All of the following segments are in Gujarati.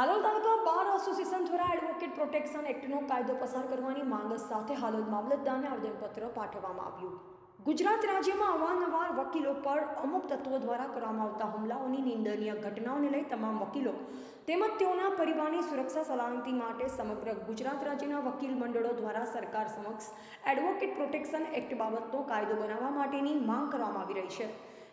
હાલોલ તાલુકા બાર એસોસિએશન દ્વારા એડવોકેટ પ્રોટેક્શન એક્ટનો કાયદો પસાર કરવાની માંગ સાથે હાલોલ મામલતદારને આવેદનપત્ર પાઠવવામાં આવ્યું. ગુજરાત રાજ્યમાં અવારનવાર વકીલો પર અમુક તત્વો દ્વારા કરવામાં આવતા હુમલાઓની નિંદનીય ઘટનાઓને લઈ તમામ વકીલો તેમજ તેઓના પરિવારની સુરક્ષા સલામતી માટે સમગ્ર ગુજરાત રાજ્યના વકીલ મંડળો દ્વારા સરકાર સમક્ષ એડવોકેટ પ્રોટેક્શન એક્ટ બાબતનો કાયદો બનાવવા માટેની માંગ કરવામાં આવી રહી છે.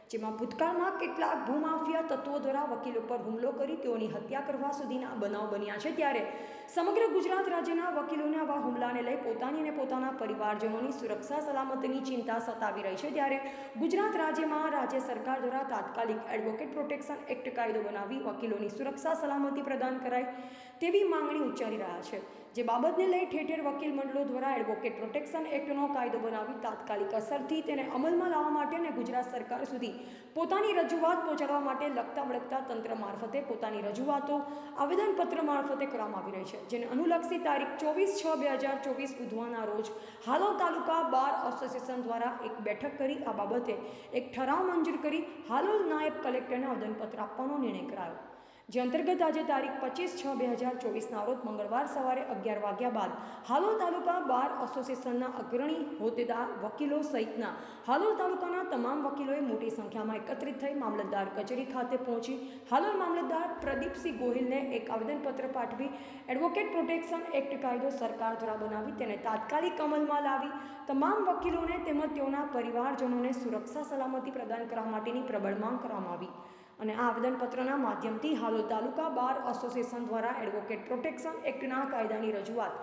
જેમાં ભૂતકાળમાં કેટલાક ભૂમાફિયા તત્વો દ્વારા વકીલો પર હુમલો કરી તેઓની હત્યા કરવા સુધીના બનાવ બન્યા છે ત્યારે સમગ્ર ગુજરાત રાજ્યના વકીલોના આવા હુમલાને લઈ પોતાની અને પોતાના પરિવારજનોની સુરક્ષા સલામતીની ચિંતા સતાવી રહી છે. ત્યારે ગુજરાત રાજ્યમાં રાજ્ય સરકાર દ્વારા તાત્કાલિક એડવોકેટ પ્રોટેક્શન એક્ટ કાયદો બનાવી વકીલોની સુરક્ષા સલામતી પ્રદાન કરાય તેવી માંગણી ઉચ્ચારી રહ્યા છે. જે બાબતને લઈ ઠેર ઠેર વકીલ મંડળો દ્વારા એડવોકેટ પ્રોટેક્શન એક્ટનો કાયદો બનાવી તાત્કાલિક અસરથી તેને અમલમાં લાવવા માટે અને ગુજરાત સરકાર સુધી પોતાની રજૂઆત પહોંચાડવા માટે લગતા વળગતા તંત્ર મારફતે પોતાની રજૂઆતો, આવેદનપત્ર મારફતે કરવામાં આવી રહી છે. જેને અનુલક્ષી તારીખ ચોવીસ છ બે હજાર ચોવીસ બુધવારના રોજ હાલોલ તાલુકા બાર એસોસિએશન દ્વારા એક બેઠક કરી આ બાબતે એક ઠરાવ મંજૂર કરી હાલોલ નાયબ કલેક્ટરને આવેદનપત્ર આપવાનો નિર્ણય કરાયો. જે અંતર્ગત આજે તારીખ પચીસ છ બે હજાર ચોવીસના રોજ મંગળવાર સવારે અગિયાર વાગ્યા બાદ હાલોલ તાલુકા બાર એસોસિએશનના અગ્રણી હોદ્દેદાર વકીલો સહિતના હાલોલ તાલુકાના તમામ વકીલોએ મોટી સંખ્યામાં એકત્રિત થઈ મામલતદાર કચેરી ખાતે પહોંચી હાલોલ મામલતદાર પ્રદીપસિંહ ગોહિલને એક આવેદનપત્ર પાઠવી એડવોકેટ પ્રોટેક્શન એક્ટ કાયદો સરકાર દ્વારા બનાવી તેને તાત્કાલિક અમલમાં લાવી તમામ વકીલોને તેમજ તેઓના પરિવારજનોને સુરક્ષા સલામતી પ્રદાન કરવા માટેની પ્રબળ માંગ કરવામાં આવી. અને આ આવેદનપત્રના માધ્યમથી હાલોલ તાલુકા બાર એસોસિએશન દ્વારા એડવોકેટ પ્રોટેક્શન એક્ટના કાયદાની રજૂઆત.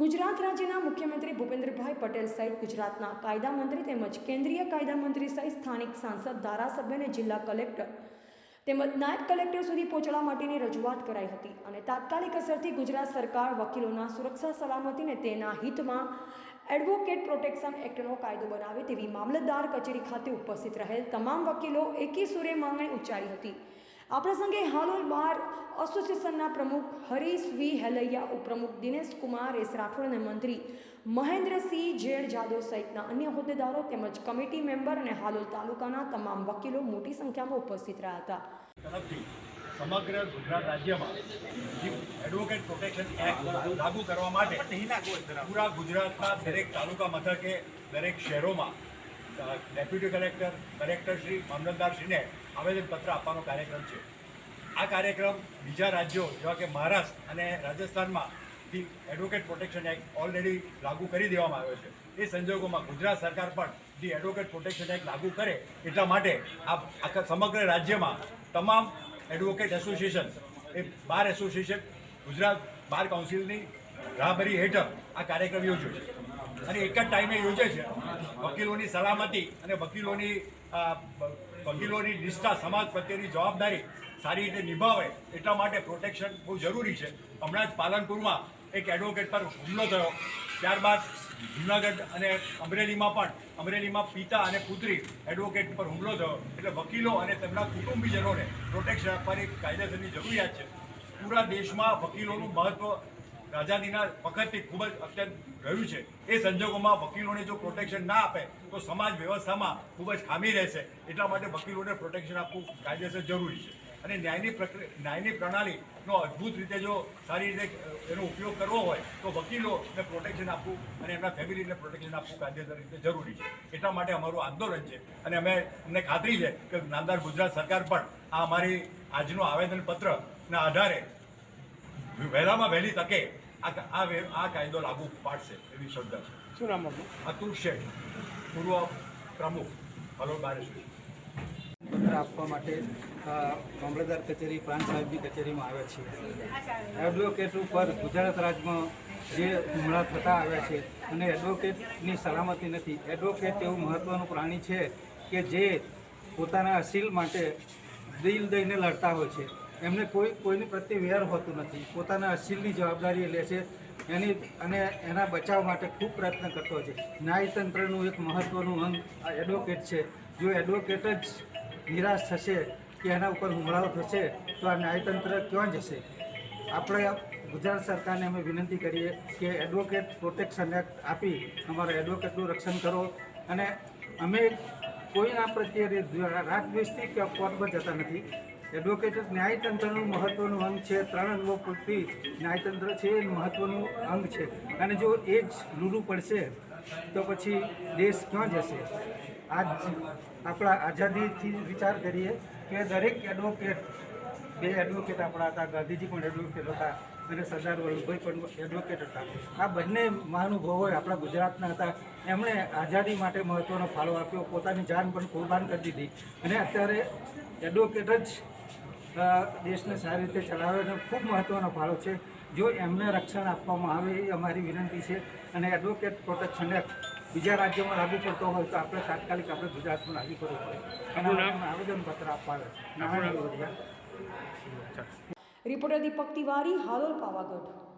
ગુજરાત રાજ્યના મુખ્યમંત્રી ભૂપેન્દ્રભાઈ પટેલ સહિત ગુજરાતના કાયદા મંત્રી તેમજ કેન્દ્રીય કાયદા મંત્રી સહિત સ્થાનિક સાંસદ, ધારાસભ્ય અને જિલ્લા કલેક્ટર તેમજ નાયબ કલેક્ટર સુધી પહોંચવા માટેની રજૂઆત કરાઈ હતી. અને તાત્કાલિક અસરથી ગુજરાત સરકાર વકીલોના સુરક્ષા સલામતીને તેના હિતમાં એડવોકેટ પ્રોટેક્શન એક્ટનો કાયદો બનાવે તેવી મામલતદાર કચેરી ખાતે ઉપસ્થિત રહેલ તમામ વકીલો એકી સુરે માંગણી ઉચ્ચારી હતી. આ પ્રસંગે હાલોલ બાર એસોસિએશનના પ્રમુખ હરીશ વી. હેલૈયા, ઉપપ્રમુખ દિનેશ કુમાર, એસ. રાઠોડ અને મંત્રી મહેન્દ્રસિંહ જેડ જાદવ સહિતના અન્ય હોદ્દેદારો તેમજ કમિટી મેમ્બર અને હાલોલ તાલુકાના તમામ વકીલો મોટી સંખ્યામાં ઉપસ્થિત રહ્યા હતા. સમગ્ર ગુજરાત રાજ્યમાં એડવોકેટ પ્રોટેક્શન એક્ટ લાગુ કરવા માટે પૂરા ગુજરાતના દરેક તાલુકા મથકે દરેક શહેરોમાં ડેપ્યુટી કલેક્ટર કલેક્ટરશ્રી મામલતદારશ્રીને આવેદનપત્ર આપવાનો કાર્યક્રમ છે. આ કાર્યક્રમ બીજા રાજ્યો જેવા કે મહારાષ્ટ્ર અને રાજસ્થાનમાં થી એડવોકેટ પ્રોટેક્શન એક્ટ ઓલરેડી લાગુ કરી દેવામાં આવ્યો છે. એ સંજોગોમાં ગુજરાત સરકાર પણ જે એડવોકેટ પ્રોટેક્શન એક્ટ લાગુ કરે એટલા માટે આ આખા સમગ્ર રાજ્યમાં તમામ એડવોકેટ એસોસિએશન એ બાર એસોસિએશન ગુજરાત બાર કાઉન્સિલની રાહબરી હેઠળ આ કાર્યક્રમ યોજ્યો છે. અને એક જ ટાઈમે યોજે છે, વકીલોની સલામતી અને વકીલોની વકીલોની નિષ્ઠા સમાજ પ્રત્યેની જવાબદારી સારી રીતે નિભાવે એટલા માટે પ્રોટેક્શન બહુ જરૂરી છે. હમણાં જ પાલનપુરમાં એક એડવોકેટ પર હુમલો થયો. ત્યારબાદ જુનાગઢ અને અમરેલીમાં પણ, અમરેલીમાં પિતા અને પુત્રી એડવોકેટ પર હુમલો થયો. એટલે વકીલો અને તેમના કુટુંબીજનોને પ્રોટેક્શન આપવાની કાયદેસરની જરૂરિયાત છે. પૂરા દેશમાં વકીલોનું મહત્વ આઝાદીના વખતથી ખૂબ જ અત્યંત રહ્યું છે. એ સંજોગોમાં વકીલોને જો પ્રોટેક્શન ના આપે, તો સમાજ વ્યવસ્થામાં ખૂબ જ ખામી રહેશે. એટલા માટે વકીલોને પ્રોટેક્શન આપવું કાયદેસર જરૂરી છે. અને ન્યાયની પ્રક્રિયા ન્યાયની પ્રણાલીનો અદ્ભુત રીતે જો સારી રીતે એનો ઉપયોગ કરવો હોય તો વકીલોને પ્રોટેક્શન આપવું અને એમના ફેમિલીને પ્રોટેક્શન આપવું કાયદેસર રીતે જરૂરી છે. એટલા માટે અમારું આંદોલન છે. અને અમે અમને ખાતરી છે કે નામદાર ગુજરાત સરકાર પણ આ અમારી આજનું આવેદનપત્રના આધારે વહેલામાં વહેલી તકે આ આ કાયદો લાગુ પાડશે એવી શ્રદ્ધા છે. શું નામ આપનું? અતુલ શેઠ પૂર્વ પ્રમુખ હલો બાર એસોસિએશન પત્ર આપવા માટે મામલતદાર કચેરી, પ્રાંત સાહેબની કચેરીમાં આવ્યા છીએ. એડવોકેટ ઉપર ગુજરાત રાજ્યમાં જે હુમલા થતા આવ્યા છે, અને એડવોકેટની સલામતી નથી. એડવોકેટ એવું મહત્ત્વનું પ્રાણી છે કે જે પોતાના અસીલ માટે દિલ દઈને લડતા હોય છે. એમને કોઈ, કોઈની પ્રત્યે વેર હોતું નથી. પોતાના અસીલની જવાબદારી લે છે. એની, અને એના બચાવ માટે ખૂબ પ્રયત્ન કરતો છે. ન્યાયતંત્રનું એક મહત્ત્વનું અંગ આ એડવોકેટ છે. જો એડવોકેટ જ નિરાશ થશે કે એના ઉપર હુમલાઓ થશે, તો આ ન્યાયતંત્ર ક્યાં જશે? આપણે ગુજરાત સરકારને અમે વિનંતી કરીએ કે એડવોકેટ પ્રોટેક્શન એક્ટ આપી અમારા એડવોકેટનું રક્ષણ કરો અને અમે કોઈના પ્રત્યે રાજદ્વેષથી કે કોર્ટમાં જતા નથી. એડવોકેટ ન્યાયતંત્રનું મહત્વનું અંગ છે. ત્રણ અંગો પૂરતી ન્યાયતંત્ર છે, એ મહત્વનું અંગ છે. અને જો એ જ લૂલું પડશે, તો પછી દેશ ક્યાં જશે? આજ આપણા આઝાદીથી વિચાર કરીએ કે દરેક એડવોકેટ બે એડવોકેટ આપણા હતા, ગાંધીજી પણ એડવોકેટ હતા અને સરદાર વલ્લભભાઈ પણ એડવોકેટ હતા. આ બંને મહાનુભાવોએ આપણા ગુજરાતના હતા. એમણે આઝાદી માટે મહત્ત્વનો ફાળો આપ્યો, પોતાની જાન પણ કુરબાન કરી દીધી. અને અત્યારે એડવોકેટ જ દેશને સારી રીતે ચલાવે અને ખૂબ મહત્ત્વનો ફાળો છે. જો એમને રક્ષણ આપવામાં આવે એ અમારી વિનંતી છે. અને એડવોકેટ પ્રોટેક્શન એક્ટ બીજા રાજ્યોમાં લાગુ પડતો હોય તો આપણે તાત્કાલિક આપણે ગુજરાતમાં લાગુ કરવું પડે. એના આવેદનપત્ર આપવા આવે. છે રિપોર્ટર દીપક તિવારી હાલોલ પાવાગઢ.